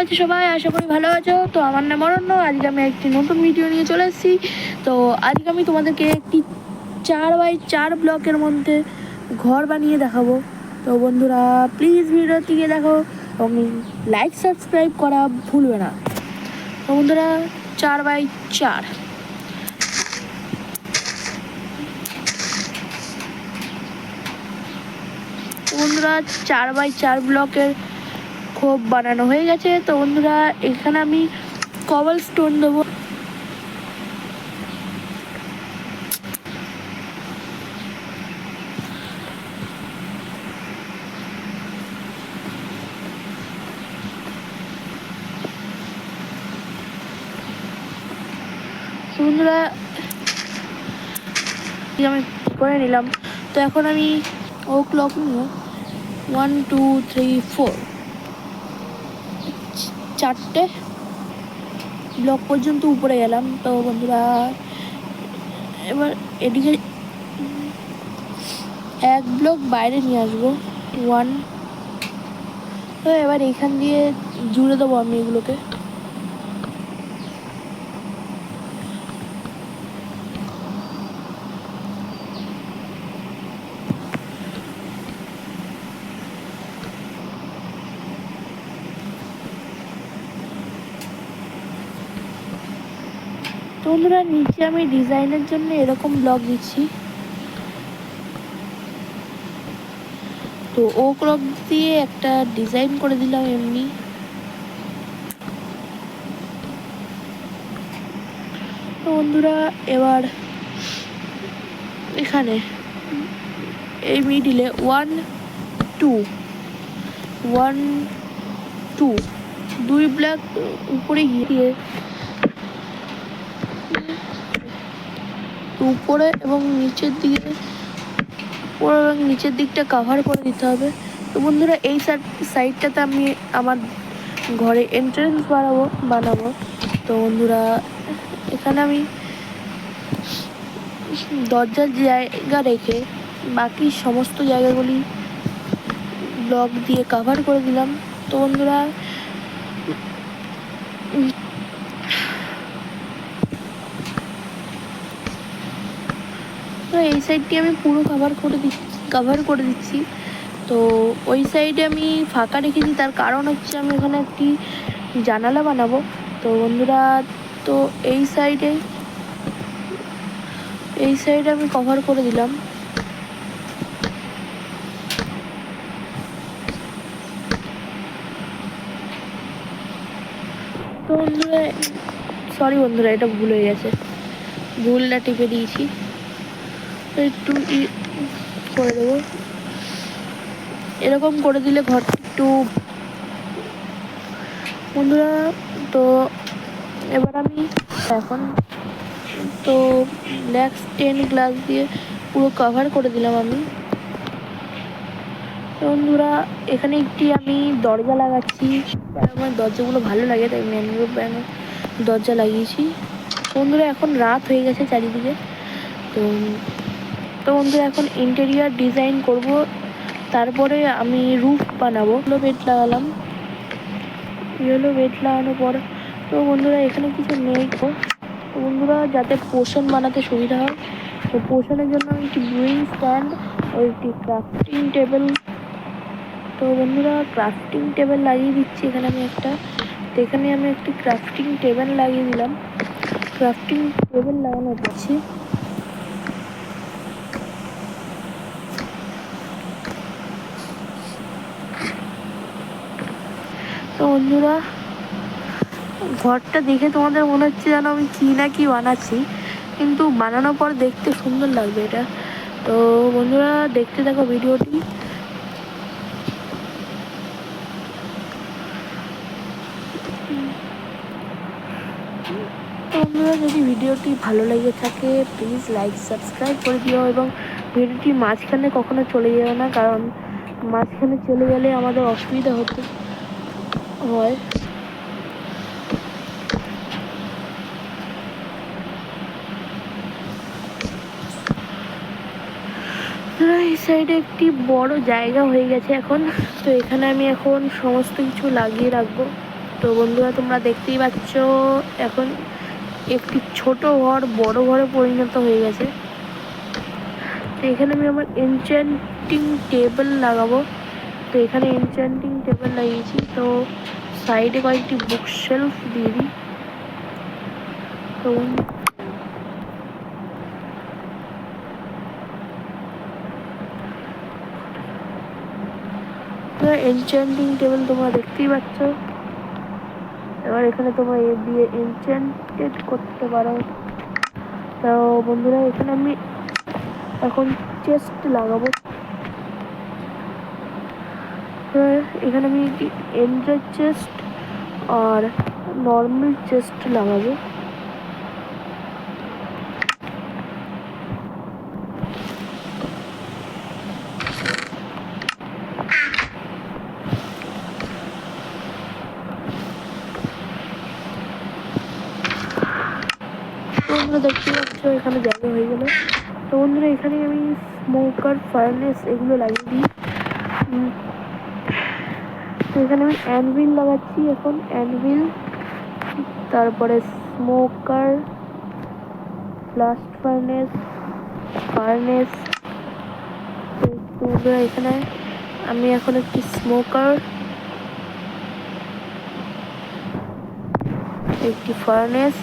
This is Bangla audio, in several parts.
আছো সবাই? আশা করি ভালো আছো। তো আমার নাম অরণ্য। আজকে আমি একটি নতুন ভিডিও নিয়ে চলে এসেছি। তো আজকে আমি তোমাদেরকে একটি চার বাই চার ব্লকের মধ্যে ঘর বানিয়ে দেখাবো। তো বন্ধুরা প্লিজ ভিডিওটিকে দেখো এবং লাইক সাবস্ক্রাইব করা ভুলবে না। তো বন্ধুরা, চার বাই চার। বন্ধুরা, চার বাই চার ব্লকের খোপ বানানো হয়ে গেছে। তো বন্ধুরা, এখানে আমি কবল স্টোন দেবো বন্ধুরা আমি করে নিলাম। তো এখন আমি ও ক্লক নিয়ে ওয়ান টু থ্রি ফোর চারটে ব্লক পর্যন্ত উপরে গেলাম। তো বন্ধুরা, এবার এদিকে এক ব্লক বাইরে নিয়ে আসব। ওয়ান তো এবার এখান দিয়ে জুড়ে দেবো আমি এগুলোকে। বন্ধুরা, নিচে আমি ডিজাইনের জন্য এরকম ব্লক দিচ্ছি। তো ও ক্লক দিয়ে একটা ডিজাইন করে দিলাম এমনি। তো বন্ধুরা, এবার এখানে এই মিডিলে ওয়ান টু ওয়ান টু দুই ব্লক উপরে গিয়ে উপরে এবং নিচের দিকে উপরে এবং নিচের দিকটা কাভার করে দিতে হবে। তো বন্ধুরা, এই সাইড সাইডটাতে আমি আমার ঘরে এন্ট্রেন্স বানাবো বানাবো। তো বন্ধুরা, এখানে আমি দরজার জায়গা রেখে বাকি সমস্ত জায়গাগুলি ব্লক দিয়ে কাভার করে দিলাম। তো বন্ধুরা এই সাইডটি আমি পুরো কভার করে দিচ্ছি কভার করে দিচ্ছি। তো ওই সাইডে আমি ফাঁকা রেখেছি, তার কারণ হচ্ছে আমি ওখানে একটি জানালা বানাবো। তো বন্ধুরা, তো এই সাইডে এই সাইডে আমি কভার করে দিলাম। তো বন্ধুরা সরি বন্ধুরা, এটা ভুল হয়ে গেছে। ভুলটা টিপে দিয়েছি। একটু ই করে দেবো। এরকম করে দিলে ঘরটা একটু বন্ধুরা, তো এবার আমি এখন তো ব্ল্যাক স্টেন গ্লাস দিয়ে পুরো কভার করে দিলাম আমি। বন্ধুরা, এখানে একটি আমি দরজা লাগাচ্ছি। আমার দরজাগুলো ভালো লাগে, তাই ম্যানগ্রোভ ব্যানের দরজা লাগিয়েছি। বন্ধুরা, এখন রাত হয়ে গেছে চারিদিকে। তো তো বন্ধুরা এখন ইন্টেরিয়ার ডিজাইন করব। তারপরে আমি রুফ বানাবো। ইয়েলো বেড লাগালাম। ইয়েলো বেড লাগানোর পর তো বন্ধুরা, এখানে কিছু নেই তো। বন্ধুরা, যাতে পোষণ বানাতে সুবিধা হয়, তো পোষণের জন্য আমি একটি ব্রুইং স্ট্যান্ড ও একটি ক্রাফটিং টেবিল তো বন্ধুরা ক্রাফটিং টেবিল লাগিয়ে দিচ্ছি এখানে আমি একটা। তো এখানে আমি একটি ক্রাফটিং টেবিল লাগিয়ে দিলাম। ক্রাফটিং টেবিল লাগানো দিচ্ছি তো বন্ধুরা, ঘরটা দেখে তোমাদের মনে হচ্ছে যেন আমি কি না কি বানাচ্ছি, কিন্তু বানানোর পর দেখতে সুন্দর লাগবে এটা। তো বন্ধুরা, দেখতে থাকো ভিডিওটি। বন্ধুরা, যদি ভিডিওটি ভালো লেগে থাকে প্লিজ লাইক সাবস্ক্রাইব করে দিও এবং ভিডিওটি মাঝখানে কখনো চলে যাবে না, কারণ মাঝখানে চলে গেলে আমাদের অসুবিধা হতে হয়। এই সাইডে একটি বড় জায়গা হয়ে গেছে এখন। তো এখানে আমি এখন সমস্ত কিছু লাগিয়ে রাখব। তো বন্ধুরা, তোমরা দেখতেই পাচ্ছ, এখন একটি ছোট ঘর, বড় ঘরে পরিণত হয়ে গেছে। তো এখানে আমি আমার এনচ্যান্টিং টেবিল লাগাবো। তো এখানে এনচ্যান্টিং টেবিল লাগিয়েছি। তো সাইডে কয়েকটি বুক শেলফ দিয়ে দিই। তো এনচ্যান্টিং টেবিল তোমরা দেখতেই পাচ্ছ। এবার এখানে তোমরা এ দিয়ে এনচ্যান্টেড করতে পারো। তো বন্ধুরা, এখানে আমি এখন চেস্ট লাগাবো। এখানে আমি এন্ড্রয়েড চেস্ট আর নর্মাল চেস্ট লাগাবো। তোমরা দেখতে পাচ্ছ এখানে জায়গা হয়ে গেল। তো বন্ধুরা, এখানে আমি স্মোকার ফার্নেস এগুলো লাগিয়ে দিই। এখানে আমি অ্যানভিল লাগাচ্ছি এখন অ্যানভিল তারপরে স্মোকার ব্লাস্ট ফার্নেস ফার্নেস এখানে। আমি এখন একটি স্মোকার একটি ফার্নেস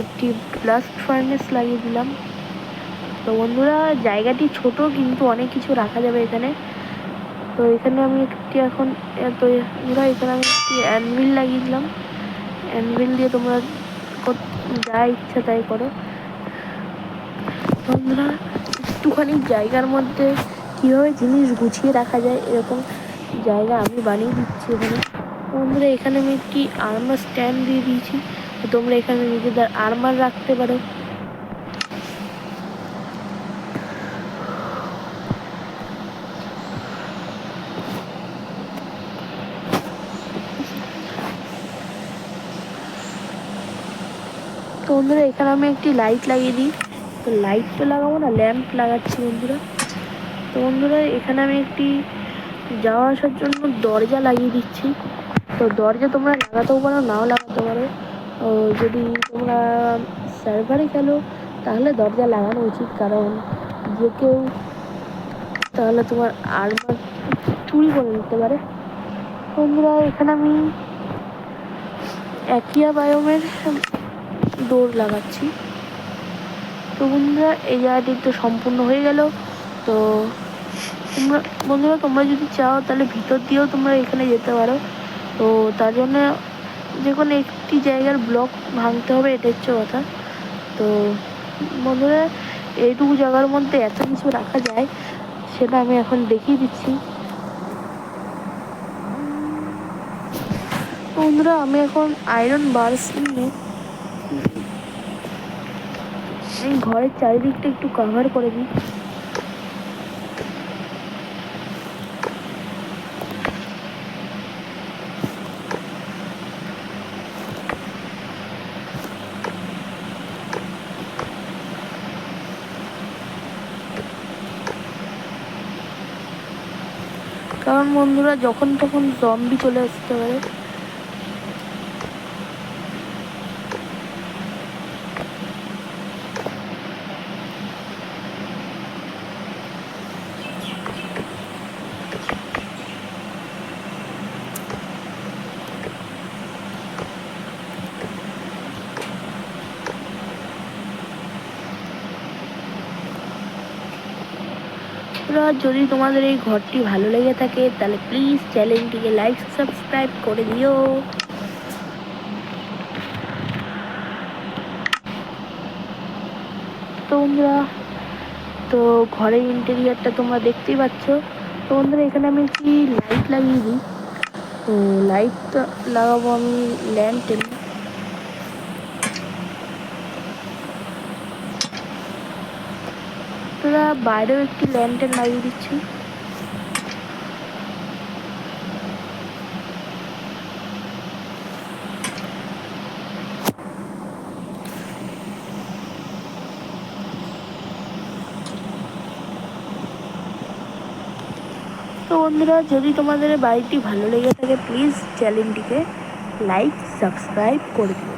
একটি ব্লাস্ট ফার্নেস লাগিয়ে দিলাম। তো বন্ধুরা, জায়গাটি ছোট কিন্তু অনেক কিছু রাখা যাবে এখানে। তো এখানে আমি একটি এখন তো বন্ধুরা এখানে আমি একটি অ্যানভিল লাগিয়ে দিলাম অ্যানভিল দিয়ে তোমরা যা ইচ্ছা তাই করো। বন্ধুরা একটুখানি জায়গার মধ্যে কীভাবে জিনিস গুছিয়ে রাখা যায় এরকম জায়গা আমি বানিয়ে দিচ্ছি এখানে। বন্ধুরা এখানে আমি একটি আর্মার স্ট্যান্ড দিয়ে দিয়েছি। তোমরা এখানে নিজেদের আর্মার রাখতে পারো। তো বন্ধুরা, এখানে আমি একটি লাইট লাগিয়ে দিই। তো লাইট তো লাগাবো না ল্যাম্প লাগাচ্ছি বন্ধুরা। তো বন্ধুরা, এখানে আমি একটি যাওয়া আসার জন্য দরজা লাগিয়ে দিচ্ছি। তো দরজা তোমরা লাগাতেও পারো, নাও লাগাতে পারো। যদি তোমরা সার্ভারে খেলো তাহলে দরজা লাগানো উচিত। কারণ যে কেউ, তাহলে তোমার আর্মার চুরি করে নিতে পারে। বন্ধুরা, এখানে আমি একিয়া বায়োমের ডোর লাগাচ্ছি। তো বন্ধুরা, এই জায়গাটি তো সম্পূর্ণ হয়ে গেল। তো তোমরা, বন্ধুরা, তোমরা যদি চাও, তাহলে ভিতর দিয়েও তোমরা এখানে যেতে পারো। তো তার জন্য যে কোনো একটি জায়গার ব্লক ভাঙতে হবে এটা হচ্ছে কথা। তো বন্ধুরা, এইটুকু জায়গার মধ্যে এত কিছু রাখা যায়, সেটা আমি এখন দেখিয়ে দিচ্ছি। বন্ধুরা, আমি এখন আয়রন বার্স নিয়ে এই ঘরের চারিদিকটা একটু কাভার করে দিই। কারণ বন্ধুরা, যখন তখন জম্বি চলে আসতে পারে। বন্ধুরা, যদি তোমাদের এই ঘরটি ভালো লেগে থাকে, তাহলে প্লিজ চ্যানেলটিকে লাইক সাবস্ক্রাইব করে দিও। তোমরা তো ঘরের ইন্টেরিয়ারটা তোমরা দেখতেই পাচ্ছ। তো বন্ধুরা, এখানে আমি একটি লাইট লাগিয়ে দিই। তো লাইটটা লাগাবো আমি ল্যান্টেন তোরা বাইরেও একটি ল্যান্টেন লাগিয়ে দিচ্ছি। তো বন্ধুরা, যদি তোমাদের বাড়িটি ভালো লেগে থাকে প্লিজ চ্যানেলটিকে লাইক সাবস্ক্রাইব করে দিও।